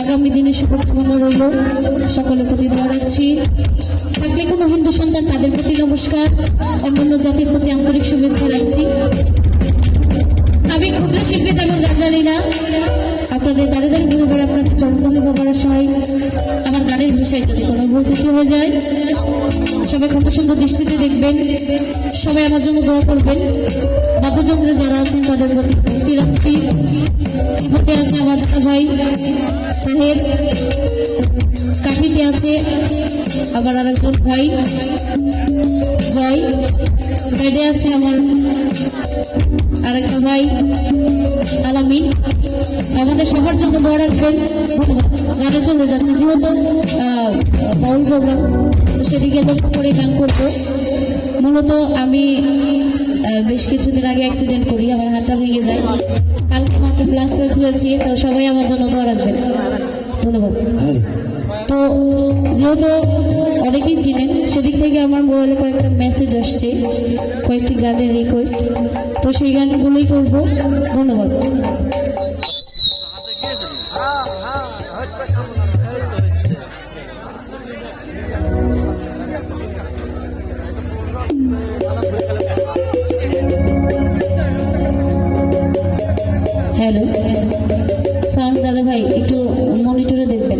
আগামী দিনে শুভকামনা রইল। সকলের প্রতি দোয়া রাখছি। থাকলে কোনো হিন্দু সন্তান তাদের প্রতি নমস্কার। অন্যান্য জাতির প্রতি আন্তরিক শুভেচ্ছা রাখছি। আমি ক্ষুদ্র শিল্পী তেমন গান জানি না। আপনাদের দাঁড়িয়ে দাঁড়িয়ে বেড়ে আপনাদের চরণধনে বাবার আশায় আমার গানের বিষয়ে যদি কোনো ভুল হয়ে যায়, সবাই খুব সুন্দর দৃষ্টিতে দেখবেন। সবাই আমার জন্য দোয়া করবেন। বাদ্যযন্ত্রে যারা আছেন তাদের প্রতি রাখছি। কিবোর্ডে আছে আমার দাদা ভাই সাহেব। কাঠিতে আছে আবার আরেকজন ভাই। জয়। বেডে আছে আমার আরেকটা ভাই আলামিন আমাদের সবার জন্য দোয়া রাখবেন। গানে চলে যাচ্ছে, যেহেতু বাউল প্রোগ্রাম, সেদিকে লক্ষ্য করে গান করব। মূলত আমি বেশ কিছুদিন আগে অ্যাক্সিডেন্ট করি আমার হাতটা ভেঙে যায়। কালকে মাত্র প্লাস্টার খুলেছি তো সবাই আমার জন্য দোয়া রাখবেন। ধন্যবাদ। তো যেহেতু অনেকেই চিনেন সেদিক থেকে আমার মোবাইলে কয়েকটা মেসেজ আসছে কয়েকটি গানের রিকোয়েস্ট তো সেই গানগুলোই করব। ধন্যবাদ। ভাই একটু মনিটরে দেখবেন।